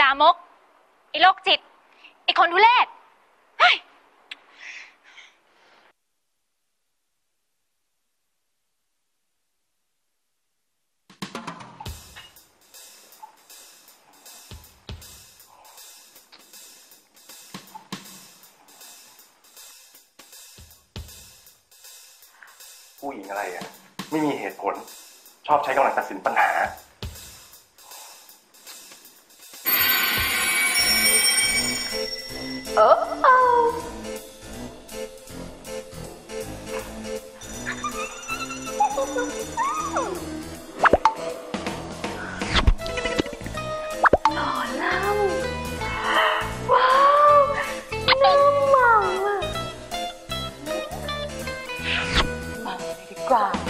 ไอ้โรคจิตไอ้คนทุเรศเฮ้ยผู้หญิงอะไรอะ ไม่มีเหตุผล ชอบใช้กำลังตัดสินปัญหา โอ้โอ้หล่อล่ำว้า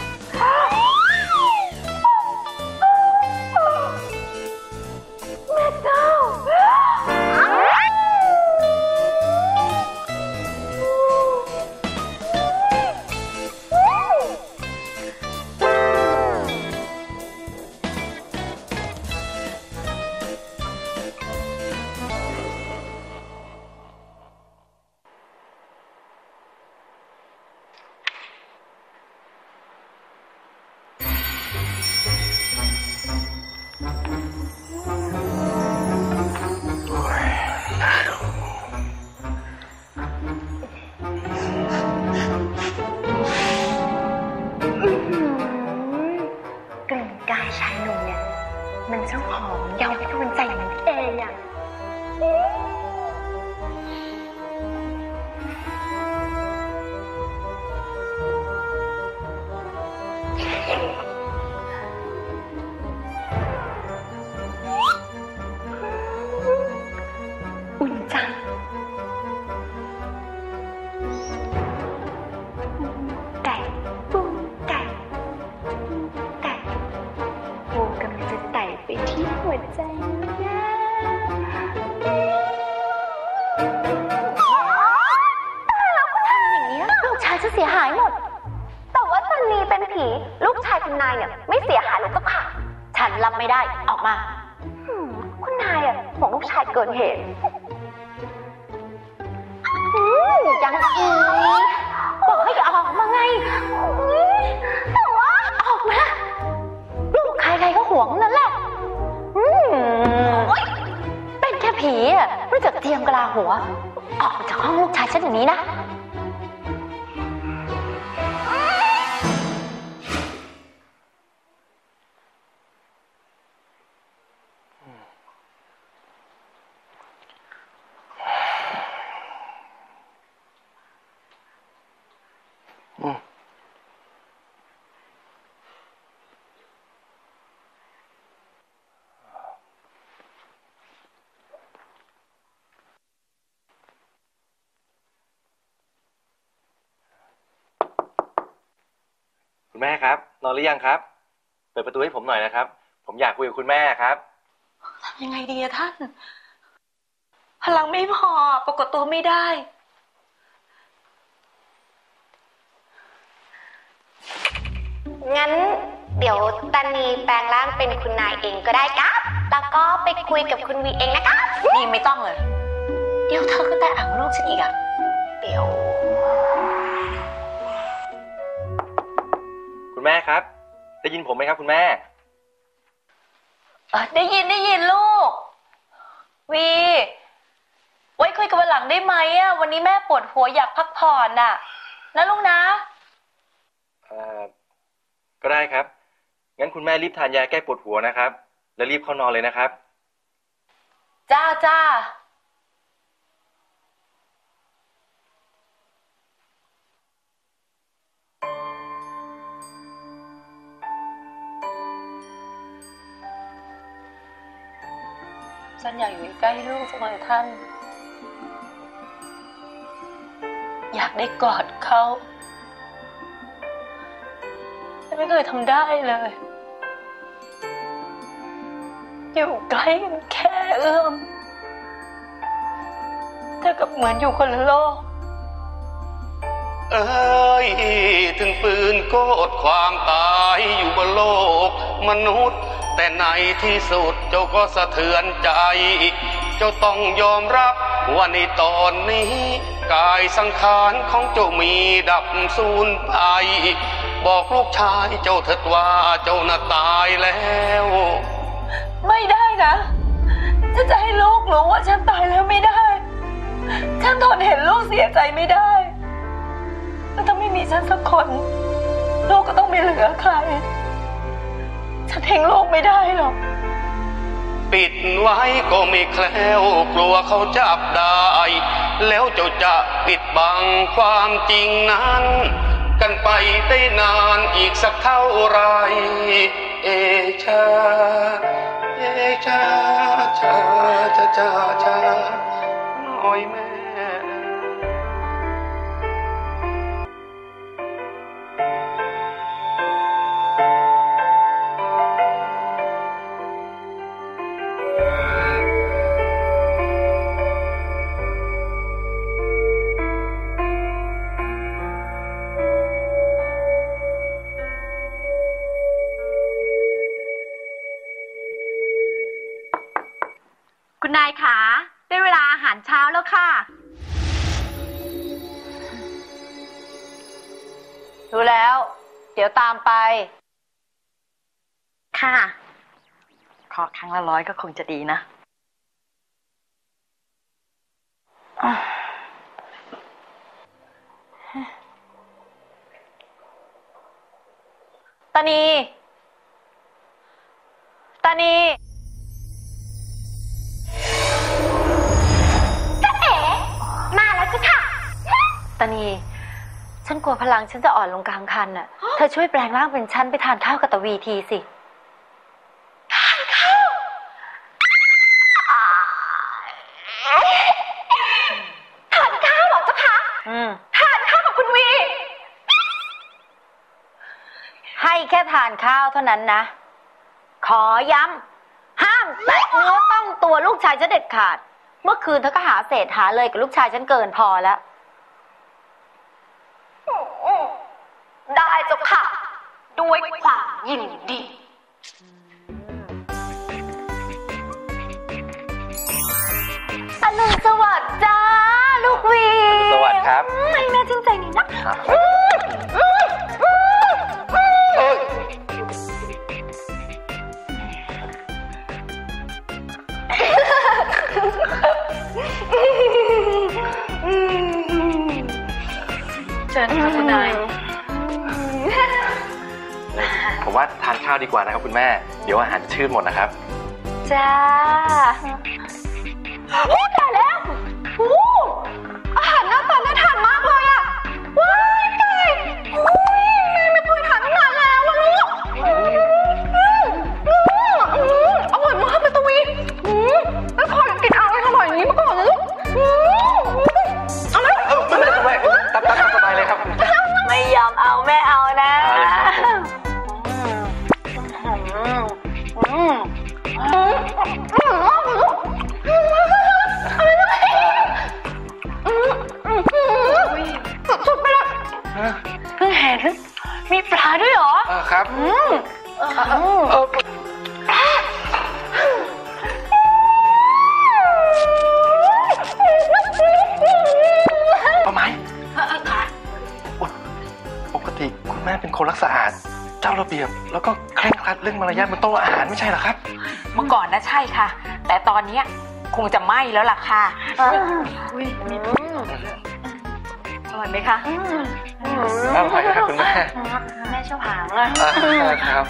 ใจนะตายแล้วคุณทำอย่างนี้ยลูกชายจะเสียหายหมด แต่ว่าตอนนี้เป็นผี ลูกชายคุณนายเนี่ย ไม่เสียหายหรอกเจ้าค่ะ ฉันรับไม่ได้ออกมาหืมคุณนายอะห่วงลูกชายเกินเหตุอืมยังอีกบอกให้ออกมาไงอุ๊ยแต่ว่าออกมา ลูกใครๆก็หวงนั่นแหละ ผีอะไม่จับเทียมกะลาหัว ออกจากห้องลูกชายฉันอย่างนี้นะ คุณแม่ครับ นอนหรือยังครับ เปิดประตูให้ผมหน่อยนะครับ ผมอยากคุยกับคุณแม่ครับทำยังไงดีอะท่าน พลังไม่พอปรากฏตัวไม่ได้ งั้นเดี๋ยวตันนีแปลงร่างเป็นคุณนายเองก็ได้ครับ แล้วก็ไปคุยกับคุณวีเองนะครับ นี่ไม่ต้องเลย เดี๋ยวเธอก็แต่อ่างลูกฉันอีกอะเดี๋ยว คุณแม่ครับ ได้ยินผมไหมครับ คุณแม่ เอ่อได้ยินได้ยินลูก วี ไว้คุยกันวันหลังได้ไหมอะวันนี้แม่ปวดหัวอยากพักผ่อนน่ะ นะลูกนะ เอ่อก็ได้ครับ งั้นคุณแม่รีบทานยาแก้ปวดหัวนะครับ แล้วรีบเข้านอนเลยนะครับ จ้าจ้า ฉันอยากอยู่ใกล้ลูกจังเลยท่าน อยากได้กอดเขาฉันไม่เคยทำได้เลย อยู่ใกล้กันแค่เอื้อมแต่กับเหมือนอยู่คนละโลก เอ้ย ถึงปืนโกดความตายอยู่บนโลก มนุษย์ แต่ในที่สุดเจ้าก็สะเทือนใจ เจ้าต้องยอมรับว่าในตอนนี้ กายสังขารของเจ้ามีดับสูญไป บอกลูกชายเจ้าเถิดว่าเจ้าน่ะตายแล้ว ไม่ได้นะฉันจะให้ลูกรู้ว่าฉันตายแล้วไม่ได้ ฉันทนเห็นลูกเสียใจไม่ได้แล้วถ้าไม่มีฉันสักคน ลูกก็ต้องไม่เหลือใคร ฉันทิ้งลูกไม่ได้หรอก ปิดไว้ก็ไม่แคล้วกลัวเขาจับได้ แล้วเจ้าจะปิดบังความจริงนั้น กันไปได้นานอีกสักเท่าไร เอชา เอชาชาชาชาชาน้อยแม่ คุณนายขาได้เวลาอาหารเช้าแล้วค่ะ รู้แล้ว เดี๋ยวตามไป ค่ะ ขอครั้งละร้อยก็คงจะดีนะตานีตานี ตานี ฉันกลัวพลังฉันจะอ่อนลงกลางคันน่ะ เธอช่วยแปลงร่างเป็นฉันไปทานข้าวกับตะวีทีสิ ทานข้าวเหรอเจ้าคะอืม ทานข้าวกับคุณวี ให้แค่ทานข้าวเท่านั้นนะ ขอย้ำ ห้ามแตะเนื้อต้องตัวลูกชายฉันเด็ดขาด เมื่อคืนเธอก็หาเศษหาเลยกับลูกชายฉันเกินพอแล้ว ได้ เจ้าค่ะ ด้วยความยินดี อรุณสวัสดิ์จ้า ลูกวีสวัสดีครับไม่แม่ชื่นใจนี่นะเชิญค่ะคุณนาย ผมว่าทานข้าวดีกว่านะครับคุณแม่ เดี๋ยวอาหารจะชืดหมดนะครับ จ้า สุดๆไปเลยเพิ่งเห็นมีปลาด้วยเหรอเออครับ อืมเออป้าไม้ปกติคุณแม่เป็นคนรักสะอาด เจ้าระเบียบ แล้วก็เคร่งครัดเรื่องมารยาทบนโต๊ะอาหารไม่ใช่เหรอครับ มื่อก่อนนะใช่ค่ะ แต่ตอนเนี้ยคงจะไหม้แล้วล่ะค่ะอร่อยไหมคะอร่อยครับคุณแม่แม่ชอบหางเลยอ่าครับ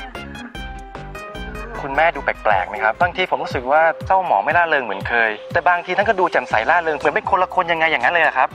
คุณแม่ดูแปลกๆนะครับบางทีผมรู้สึกว่าเจ้าหมอไม่ล่าเริงเหมือนเคย แต่บางทีท่านก็ดูแจ่มใสล่าเริงเหมือนเป็นคนละคนยังไงอย่างนั้นเลยอะครับ